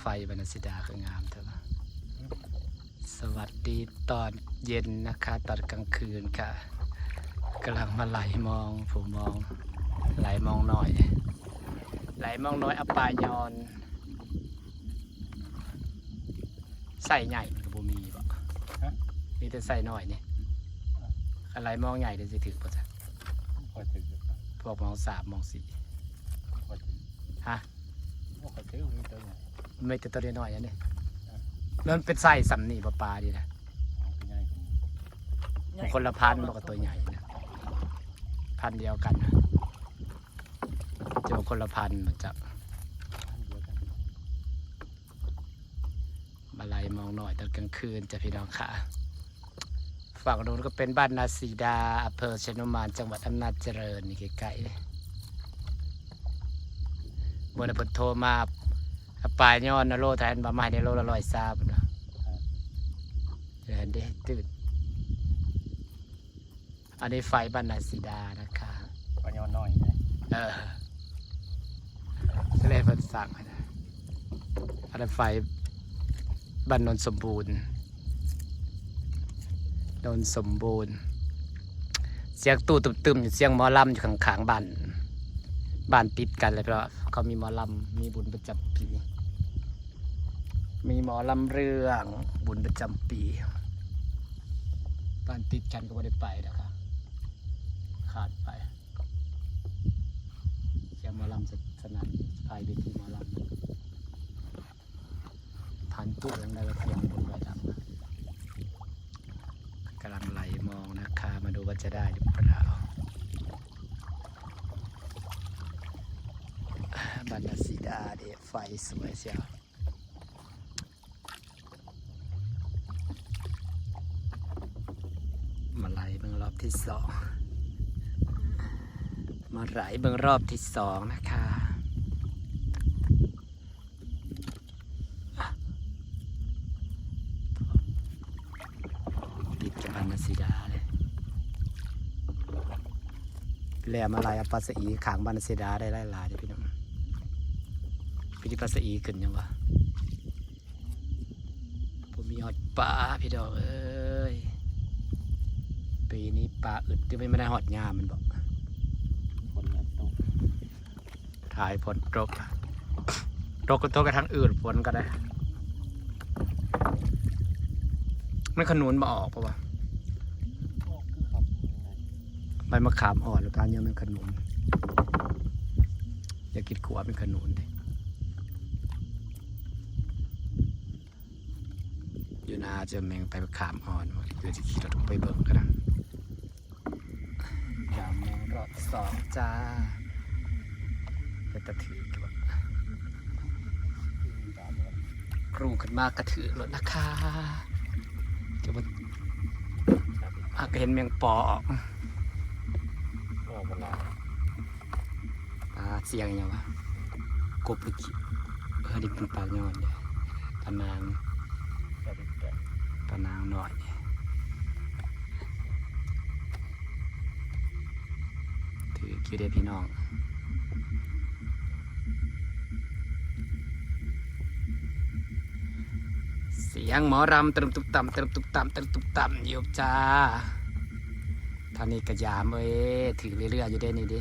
ไฟบรรณสิดาคืองามเถอะสวัสดีตอนเย็นนะคะตอนกลางคืนค่ะกำลังมาไหลมองผมมองไหลมองหน่อย ไหลมองน้อยอปายอนใส่ใหญ่มันก็บ่มีบ่ฮะมีแต่ใส่น้อยนี่อะไรมองใหญ่เดี๋ยวสิถึกป่ะจ๊ะพอถือพวกมองสามมองสี่พอถือฮะพอถือมีตัวไหน ไม่แต่ตัวน้อยๆอันนี้มันเป็นไส้สำนีปลาปลาดีนะมันคนละพันบอกกับตัวใหญ่นะพันเดียวกันนะจะบอกคนละพันมันจะอันเดียวกันมาไล่มองหน่อยตอนกลางคืนจะพี่น้องค่ะฝั่งโน้นก็เป็นบ้านนาสีดาอำเภอชนุมานจังหวัดอำนาจเจริญนี่ใกล้ๆเลยบนพนโทรมา ปลายย้อนนะโลแทนบามาให้ในโลละร้อยซาบนะเห็นดิตื่นอันนี้ไฟบ้านนาสีดานะคะปยอนน้อยนะเออก็เลยเพิ่นสั่งให้นะอันนั้นไฟบ้านนนสมบูรณ์นนสมบูรณ์ เสียงตู้ตึมๆอยู่เสียงหมอลำอยู่ข้างๆบ้านบ้านติดกันเลยเพราะเขามีหมอลำมีบุญประจำปี มีหมอลำเรืองบุญประจำปีบ้านติดกันก็ไม่ได้ไปนะครับขาดไปเสียงหมอลำสสนั่นภายเวทีหมอลำผ่านตู้ยังได้ว่าเสียงบนไว้ดังกำลังไหลมองนะคะมาดูว่าจะได้หรือเปล่าบรรณสีดาเดไฟสวยเชียวมาไล่เบิ่งรอบ ที่สองมาไหลเบิ่งรอบที่สองนะคะติดกับบันนาซิดาเลยแหลมอะไรอปลาสีขางบันนาซิดาได้หลายๆเด้อพี่น้องพี่ที่ปลาสีขึ้นยังวะผมมีหอดปลาพี่ดอกเอ้ย ปีนี้ปลาอึดที่ไม่ได้หอดงามมันบอกคนตรงถ่ายฝนตกตกก็ตกกระทั่งอื่นฝนก็ได้ไม่ขนุนมาออกปะวะใบมะขามอ่อนหรือการยังเป็นขนุนอย่ากิดขวเป็นขนุนดิอยู่นาจะแมงไปมะขามอ่อนเดี๋ยวจะขี่รถไปเบิ่งกันนะยามแมง รอบสองจ้าเป็นตะถือกี่วะตามแล้วกรูขึ้นมากระถือรถนะคะจะมาอาก็เห็นแมงปอออกก็เวลาปลาเสียงอย่างวะกบหรือขี้เออดิเป็นปลาหย้อนเลยปลานางปลานางหน่อย อคิวเดียพี่น้องเสียงหมอรำเตรึมตุบต่ำตรึมตุบต่ำตรึมตุบต่ำอยู่จ้าท่านี้กระยามเอ้ยถือเรื่อยๆอยู่เด้นี่ดิ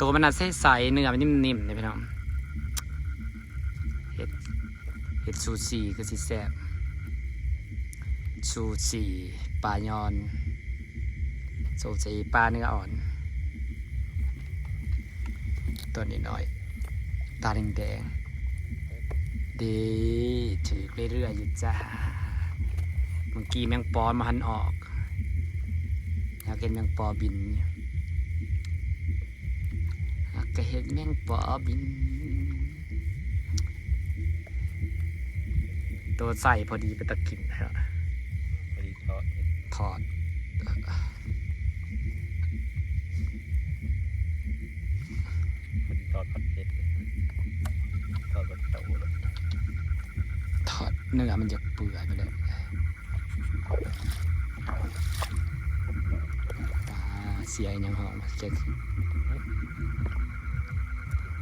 ตัวมันน่ะใสๆเนื้อมันนิ่มๆเนี่ยพี่น้องเห็ดเห็ดซูซีคือสิแซ่บซูซีปลายอนซูซีปลาเนื้ออ่อน ตัวนี้น้อย ตาแดงๆดีถือเรื่อยๆอยู่จ้าเมื่อกี้แมงปอมาหันออกอยากเห็นแมงปอบินอยู่อยากจะเห็นแมงปอบิน ตัวใส่พอดีไปตะกินแล้วไปดีทอดถอด เนื้อมันจะเปื่อยไปเลยตาเสียยังหอมเจ็ด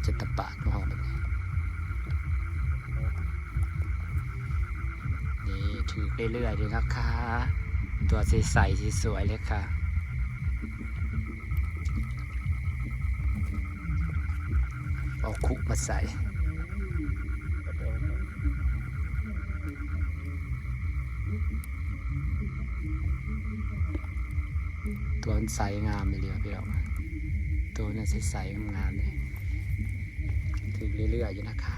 จะตะปาดหอมแบบนี้นี่ถือเรื่อยๆเลยนะคะ ตัวใสๆสวยๆเลยค่ะเอาคุมาใส่ มันใสงามเลยเดียวพี่น้องตัวนั้นใสๆงามเลยถึงเรื่อยๆอยู่นะคะ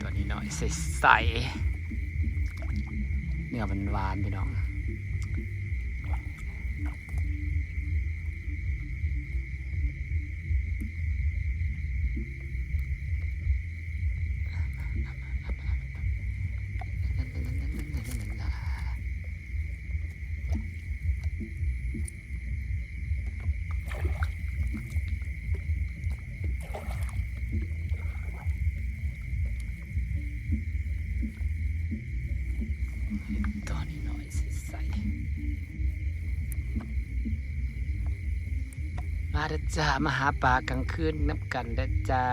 ตัวนี้หน่อยใสๆเนื้อมันหวานพี่น้อง เด้อจ้ามาหาปลากลางคืนนับกันเด้อจ้า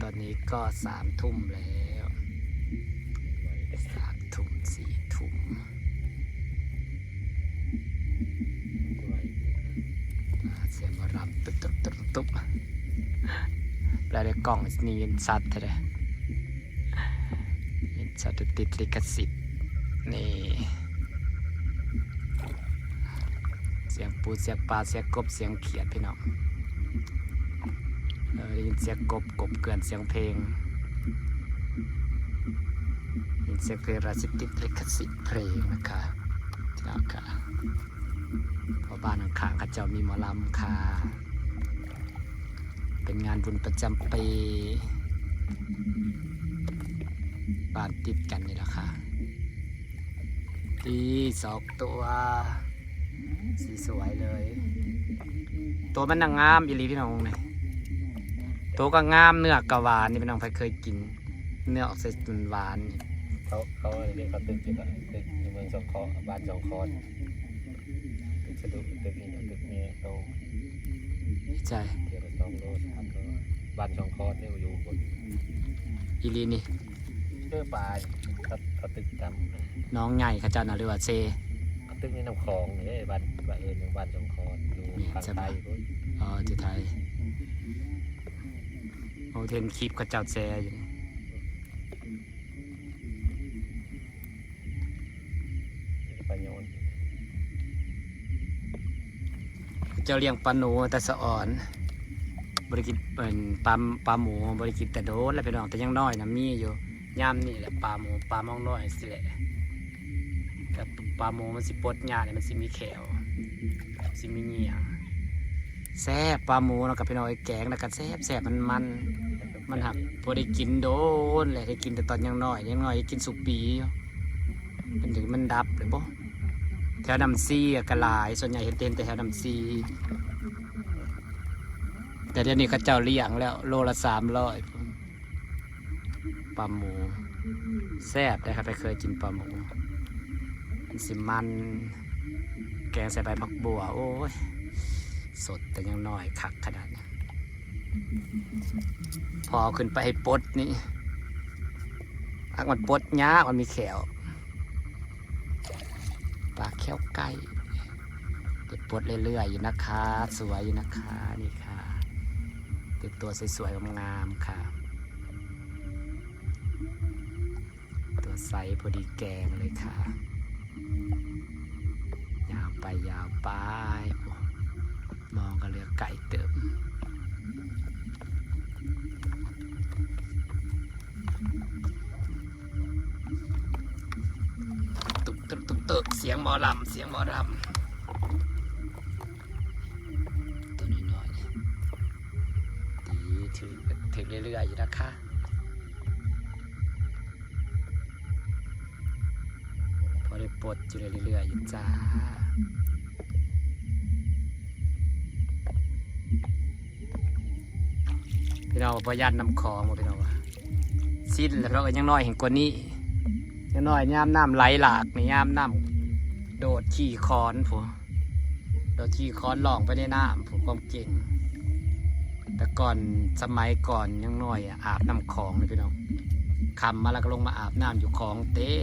ตอนนี้ก็สามทุ่มแล้วสามทุ่มสี่ทุ่มเสียงมอรำตุ๊บตุ๊บตุ๊บตุ๊บแปลได้กล้องนี่ยินชัดเลยยินชัดติดลิขสิทธิ์นี่เสียงปูเสียงปลาเสียงกบเสียงเขียดพี่น้อง ได้ยินเสียงกบกบเกินเสียงเพลงได้ยินเสียงเพลงราชิติดลิขสิทธิ์เพลงนะคะที่น้องค่ะพราะบ้านข้างๆเขาเจ้ามีหมอลำค่ะ เป็นงานบุญประจำปีบ้านติดกันนี่แหละค่ะดีสองตัว สีสวยเลย ตัวมันนางงามอีหลีพี่น้องเลยตัวก็งามเนื้อกะหวานนี่พี่น้องใครเคยกิน เนื้อออกใส่ตุนหวานนี่เขาเขาเรียกเขาตึกอยู่กับตึกในเมืองสองคอบ้านสองคอนตึกสะดุตึกนี้ตึกนี้เขาใช่เดี๋ยวเราต้องโลสามโลบ้านสองคอนเนี่ยอยู่บนอีหลีนี่เพื่อปลายเขาเขาตึกจำน้องใหญ่เขาเจ้าน่ะเรียกว่าเซเขาตึกนี้น้ำคลองนี่บ้านบ้านเอิญบ้านสองคอน อยู่ฝั่งใต้พุ่นอ๋อที่ไทยโอเทนคลิปเขาเจ้าแซอยู่นี่ประโยชน์เขาเจ้าเลี้ยงปลาหนูแต่สะอ่อน บริกินเป็นปลาปลาหมูบริกินแต่โดนแล้วพี่น้องแต่ยังน้อยนะมีอยู่ย่ามนี่แหละปลาหมูปลามองน้อยสิแหละแต่ปลาหมูมันสิปลดหญ้าเนี่ยมันสิมีแขวสิมีเหงียง แซ่บปลาหมูแล้วกับพี่น้องไอ้แกงแล้วก็แซ่บแซ่บมันมันมันหักพอได้กินโดนเลยได้กินแต่ตอนยังน้อยยังน้อยกินสุกปีอยู่เป็นถึงมันดับเลยบ่แถวน้ำซีอะกระลาย ส่วนใหญ่เห็นเต็มแต่แถวน้ำซีแต่เดี๋ยวนี้เขาเจ้าเลี้ยงแล้วโลละสามร้อยปลาหมูแซ่บนะครับไปเคยกินปลาหมูมันสิมัน แกงใส่ใบผักบัวโอ้ย สดแต่ยังน้อยคักขนาดนี้พอขึ้นไปให้ปดนี่อักมันปดยากมันมีแขวปลาแขวไก่เด็ดปดเรื่อยๆอยู่นะคะ สวยอยู่นะคะนี่ค่ะเป็นตัวสวยๆงามๆค่ะ ตัวไซส์พอดีแกงเลยค่ะ ยาวไปยาวไป โอ้มองก็เหลือไก่เติมตุกตุกตุกตุกเสียงหมอลำเสียงหมอลำตัวน้อยๆดีถือถือเรื่อยๆอยู่นะคะ พอได้ปลดอยู่เรื่อยๆอยู่จ้า พี่น้องว่าประหยัดน้ำของมาพี่น้องสิ้นแล้วเราก็ยังน้อยเห็นกว่านี้ยังน้อยยามน้ำไหลหลากในี่ามน้ำโดดขี่คอนผู้โดดขี่คอนหล่องไปในน้ำผู้ความเก่ง แต่ก่อนสมัยก่อนยังน้อยอะอาบน้ำคองเลยพี่น้องคำมาแล้วก็ลงมาอาบน้ำอยู่คลองเต็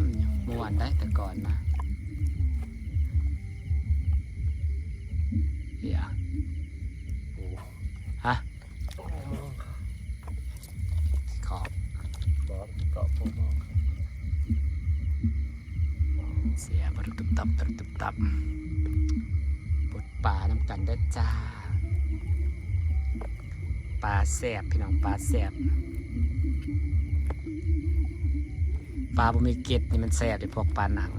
มม่วนได้แต่ก่อนนะเฮีย โอ้ ฮะขอบ บอก เสียบรุตุบตับบรุตุบตับปวดป่าน้ำกันได้จ้าปลาแสบพี่น้องปลาแสบปลาบ่มีเกล็ดนี่มันแสบเลยพวกปลาหนัง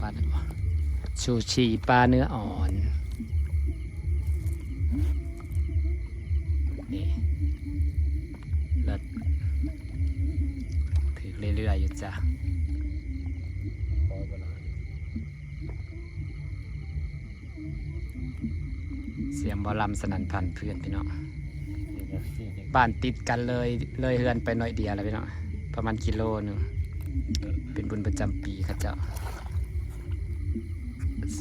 ปลาชูชีปลาเนื้ออ่อน เรื่อยๆอยู่จ้ะเวลาเสียงบอลำสนั่นพันเพื่อนพี่น้องนี่นะบ้านติดกันเลยเลยเฮือนไปหน่อยเดียวแล้วพี่น้องประมาณกิโลหนึ่งเป็นบุญประจำปีข้าเจ้า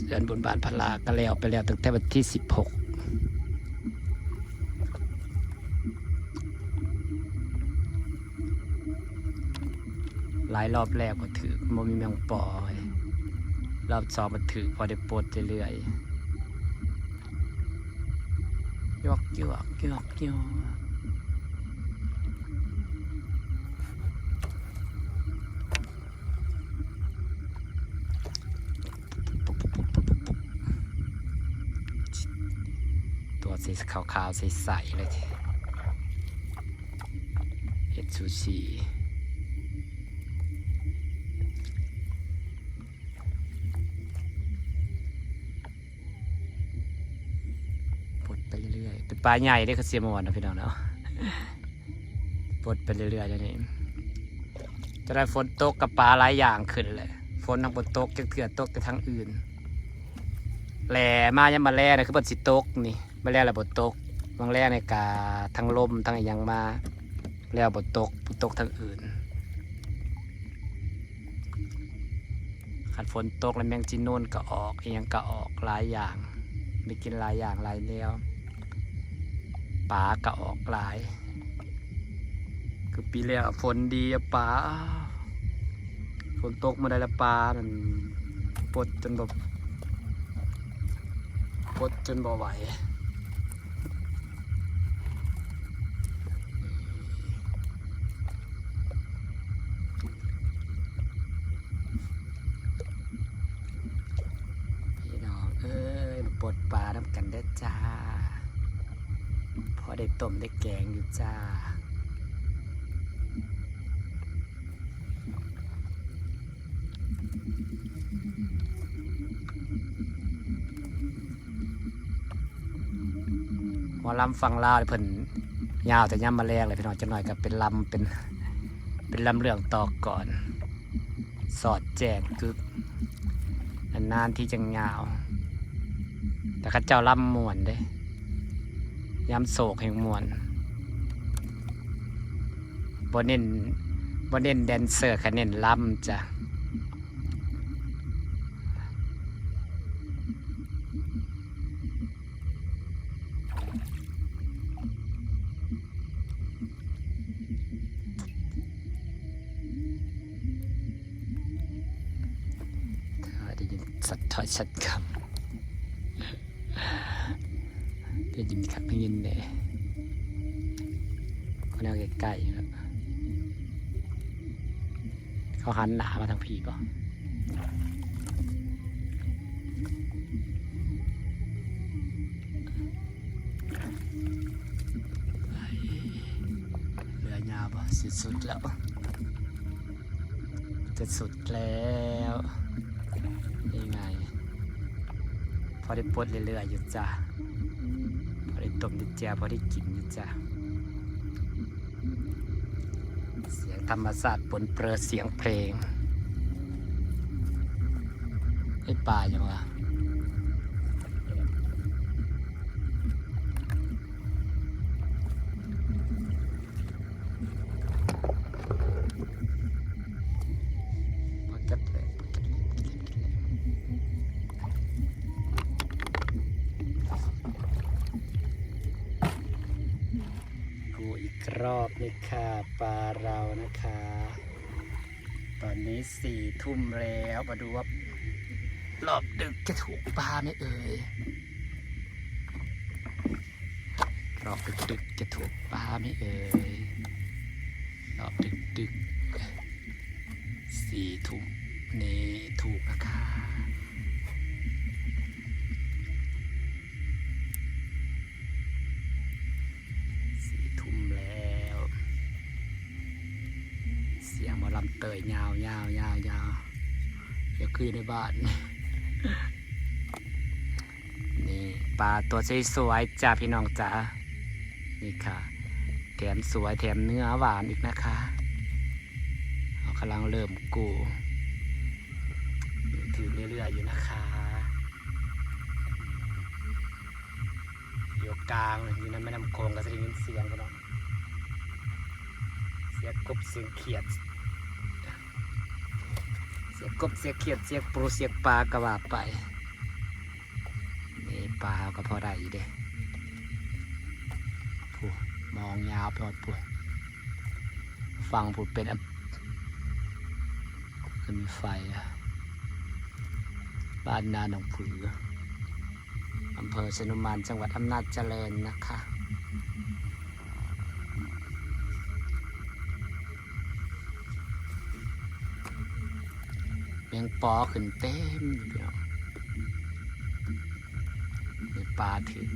เดือนบุญบานพลาก็แล้วไปแล้วตั้งแต่วันที่สิบหก หลายรอบแรกก็ถือมันมีแมงปอยรอบสองมาถือพอได้ปลดเรื่อยๆยกยกยกยกตัวสีขาวๆใสๆเลยทีเห็ดซูชิ ป็นปลาใหญ่ได้อคือเสียมวนนะพี่น้องเนาะปลดไปเรื่อยๆเดี๋ยวนี้ จะได้ฝนตกกับปลาหลายอย่างขึ้นเลยฝนทั้งบนตกเถื่อตกแต่ทางอื่นแหล่มายังมาแล่นะคือบนสิตกนี่มาแล่แล้วบนตกบางแล่ในกาทั้งลมทั้งอหยังมาแล้วบนตกบนตกทางอื่นขัดฝนตกแล้วแมงจีนูนก็ออกอหยังก็ออกหลายอย่างได้กินหลายอย่างหลายแนว ปลาก็ออกหลาย คือปีแล้วฝนดีปลาฝนตกมาได้ละปลานั่นปดจนแบบปดจนบ่ไหวพี่นองเอ้ยมาปลดปลาน้ำกันได้จ้า พอได้ต้มได้แกงอยู่จ้าหมอลำฟังลาวเพิ่นยาวแต่ย่ำมาแรกเลยพี่น้องจะหน่อยก็เป็นลำเป็นเป็นลำเรื่องต่อก่อน สอดแจกคือนานที่จะยาว แต่ข้าเจ้าลำมวนเด้ ยำโศกแห่งมวนบ่เน้นบ่เน้นแดนเซอร์ค่ะเน้นลำจ้ะสัตว์ถอยชัดคำ ได้ยินครับได้ยินเลยเขาแนวใกล้ๆครับเขาหันหนามาทางผีป่ะเหลือยาวป่ะสุดๆแล้วจะสุดแล้ว พอได้ปลดเรื่อยๆอยู่จ้ะพอได้ต้มได้แจพอได้กินอยู่จ้ะเสียงธรรมศาสตร์ปนเปลือเสียงเพลงไอ้ป่าอย่างวะ นี้สี่ทุ่มแล้วมาดูว่ารอบดึกจะถูกปลาไหมเอ่ยรอบดึกดึกจะถูกปลาไหมเอ่ยรอบดึกดึกสี่ทุ่มนี้ถูกนะครับ เตยยาวยาวยาวยาวเดี๋ยวคือในบ้านนี่ปลาตัวสวยๆจ้าพี่น้องจ๋านี่ค่ะ แถมสวยแถมเนื้อหวานอีกนะคะเรากำลังเริ่มกูถือเรื่อยๆอยู่นะคะอยู่กลางอยู่ในแม่น้ำโขงก็จะได้ยินเสียงกันเนาะเสียงกบเสียงเขียด เสียกบเสียเขียดเสียปูเสียปลาก็ว่าไปนี่ปลาก็พอได้อยู่เด้ผู้มองยาวไปหมดผู้ฟังผู้เป็นอันมีไฟอะบ้านนาหนองผืออำเภอชนุมานจังหวัดอำนาจเจริญนะคะ ยงปอขึ้นเต็มอยู่พี่น้องปลาถือ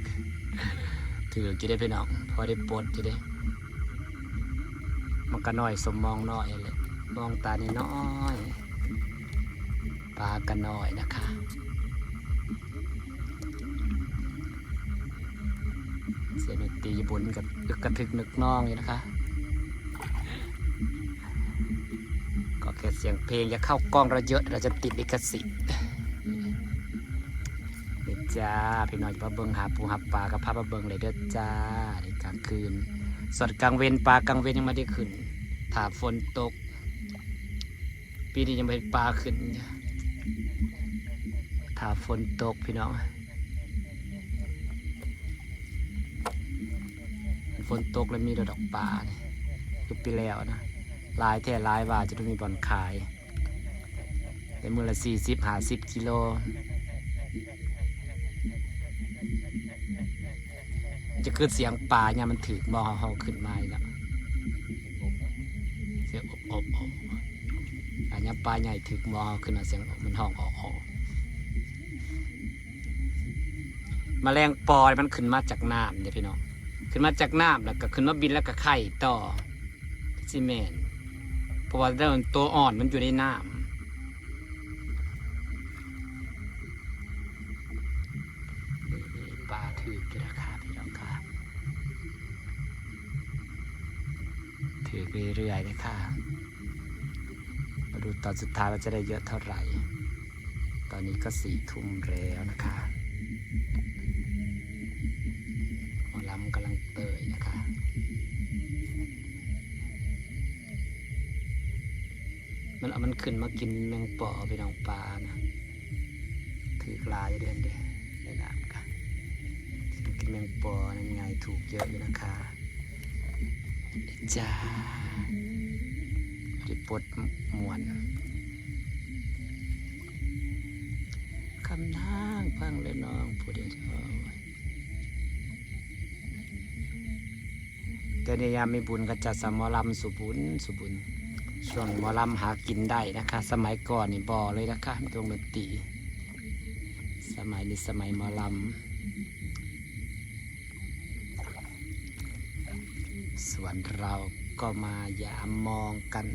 ถือจะได้พี่น้อง พอได้ปลดจะได้ มันก็น้อยสมมองน้อยเลยมองตานี่น้อยปลาก็น้อยนะคะเสียงดนตรีญี่ปุ่นกับอึกกระทึกนึกน้องอยู่นะคะ ก็แค่เสียงเพลงอย่าเข้ากล้องเราเยอะเราจะติดลิขสิทธิ์นี่จ้าพี่น้อยมาเบิงหาปูหาปลากับพามาเบิงเลยเด้อจ้าในกลางคืนสดกลางเวนปลากลางเวนยังไม่ได้ขึ้นถ้าฝนตก ปีนี้ยังไม่เห็นปลาขึ้นถ้าฝนตกพี่น้องฝนตกแล้วมีดอกปลาเนี่ยปีแล้วนะ ลายแท่ลายว่าจะต้องมีบอลขายในมือละสี่สิบหาสิบกิโลจะขึ้นเสียงป่าเนี่ยมันถือมอเฮาขึ้นมาแล้วเสียงอบอบอบอันนี้ปลาใหญ่ถือมอเฮาขึ้นมาเสียงมันห้องออกออกแมลงปอมันขึ้นมาจากน้ำเดี๋ยวพี่น้องขึ้นมาจากน้ำแล้วก็ขึ้นมาบินแล้วก็ไข่ต่อซีเมน เพราะว่าเรื่องตัวอ่อนมันอยู่ในน้ำปลาถือกราคาพี่น้องค่ะถือเรื่อยๆเลยค่ะมาดูตอนสุดท้ายว่าจะได้เยอะเท่าไหร่ ตอนนี้ก็สี่ทุ่มแล้วนะคะ มันเอามันขึ้นมากินแมงป่อไปน้องปลานะถือกลาอยู่เดือนเดียวในน้ำค่ะมันกินแมงป่อนั่นไงถูกเยอะอยู่นะคะจ้าที่ปดมวนคำนางพังเลยน้องผู้เดียวเท่าแต่ในยามมีบุญก็จัดสมอลำสุบุญสุบุญ ช่วงหมอลำหากินได้นะคะ สมัยก่อนนี่บอเลยนะคะตรงดนตรีสมัยนี้สมัยหมอลำส่วนเราก็มาอยามมองกัน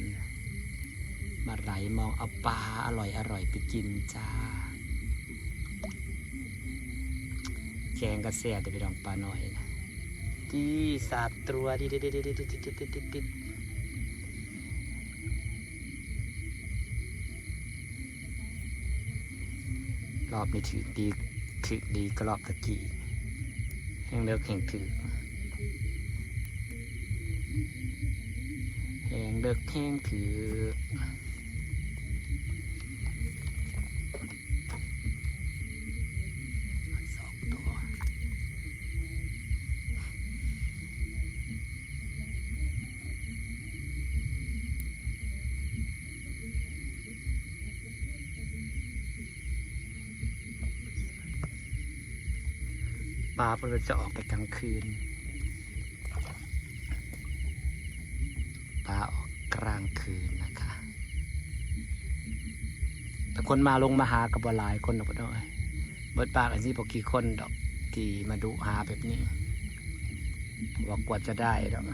มาไหลมองเอาปลาอร่อยอร่อยไปกินจ้าแกงกระเสียแต่ไปลองปลาหน่อยนะที่สาบตัวดิดิดิดิดิดิดิดิดิ รอบนี้ถือดีถือดีก็รอบตะกี้แห่งเลิกแห่งถือแห่งเลิกแห่งถือ ปลาเพิ่นจะออกไปกลางคืน ปลาออกกลางคืนนะคะ แต่คนมาลงมาหากับหลายคนดอกบ่น้อยเบิดปากอันนี้บอกกี่คนดอกที่มาดูหาแบบนี้ว่ากว่าจะได้ดอก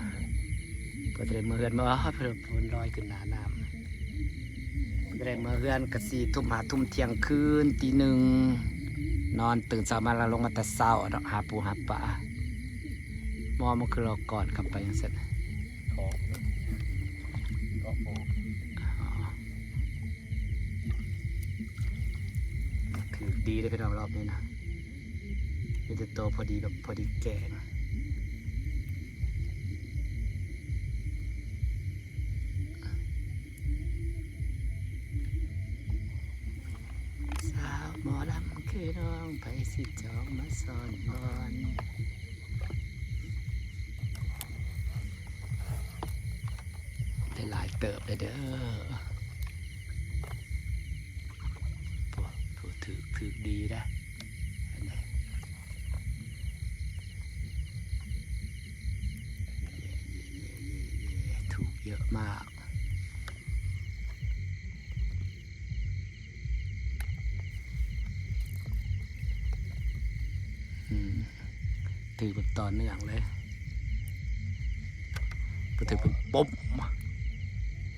ก็จะได้มือเฮือนมาเพิ่นเพิ่นลอยขึ้นหนาน้ำจะได้มือเฮือนกระสีทุ่มหาทุ่มเที่ยงคืนตีหนึ่ง นอนตื่นเช้ามาแล้วลงมาแต่เช้าดอกหาปูหาปลามอมันคือเราก่อนกลับไปยังเสร็จของก็โอ้คือดีได้ไปรอบรอบนี้นะมันจะโตพอดีแบบพอดีแกงส น้องไปสิจองมาสอนบอนได้หลายเติบเลยเด้อพวกพวกถือถือดีนะอันนี้เย่ๆๆๆถูกเยอะมาก ถือแบบต่อเนื่องเลยพอถือเป็นปุ๊บ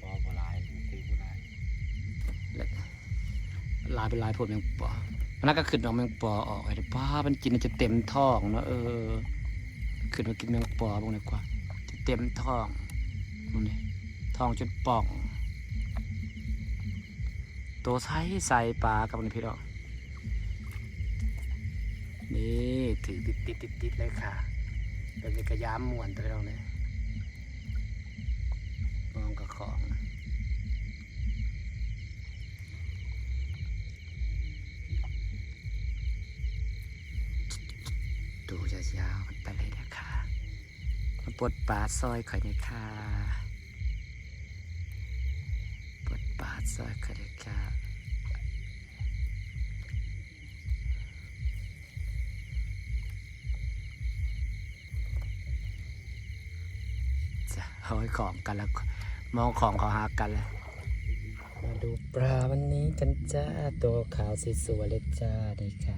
พอโบราณตีโบราณลายเป็นลายพวกแมงปอมันก็ขึ้นเอาแมงปอออกไอ้ป้ามันกินจะเต็มท้องเนาะเออขึ้นมากินแมงปอบ้างดีกว่า จะเต็มท้องมันนี่ท้องจนป่องตัวใส่ใส่ปลากับมันพี่ดอกนี่ ถือติดติดติดติดเลยค่ะเป็นกระยามม่วนตัวเราเนี่ยมองกับของดูยาวๆกันไปเลยนะคะมาปลดปลาซอยข่อยหน่อยค่ะปลดปลาซอยข่อยหน่อยค่ะ เอาไว้ของกันแล้ว มองของเขาหากันเลยมาดูปลาวันนี้กันจ้าตัวขาวสวยๆเลยจ้านี่ค่ะ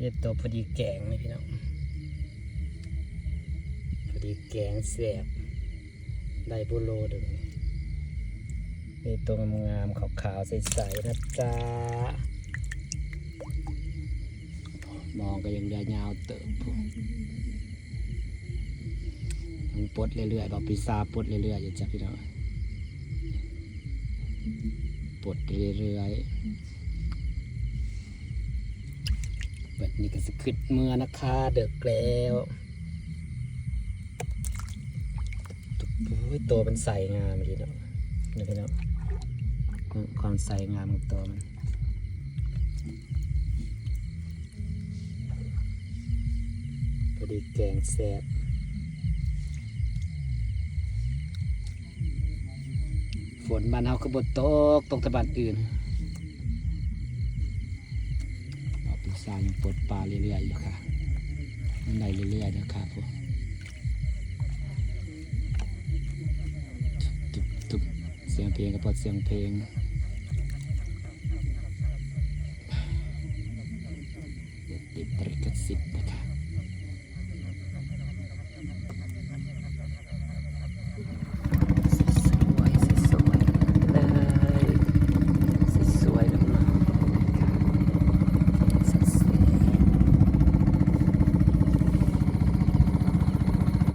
นี่ตัวพอดีแกงเลยพี่น้องพอดีแกงแสบได้บุโรดึงนี่ตัวงามๆขาวๆใสๆนะจ๊ะมองก็ยังยาวๆเติบพวก มันปลดเรื่อยๆบอกปีซาปลดเรื่อยๆอยู่จ้ะพี่น้องปลดเรื่อยๆแบบนี้ก็สขึ้นเมื่อนะคะเดือกแล้วตัวมันใสงามดีเนาะนี่พี่เนาะความใสงามของตัวมันพอดีแกงแซ่บ ฝนบ้านเฮาคือบดตกตกตะบันอื่นเอาปีศาจยังปลดปลาเรื่อยๆอยู่ค่ะมันได้เรื่อยๆนะครับผมตุบตุบเสียงเพลงกับปลดเสียงเพลง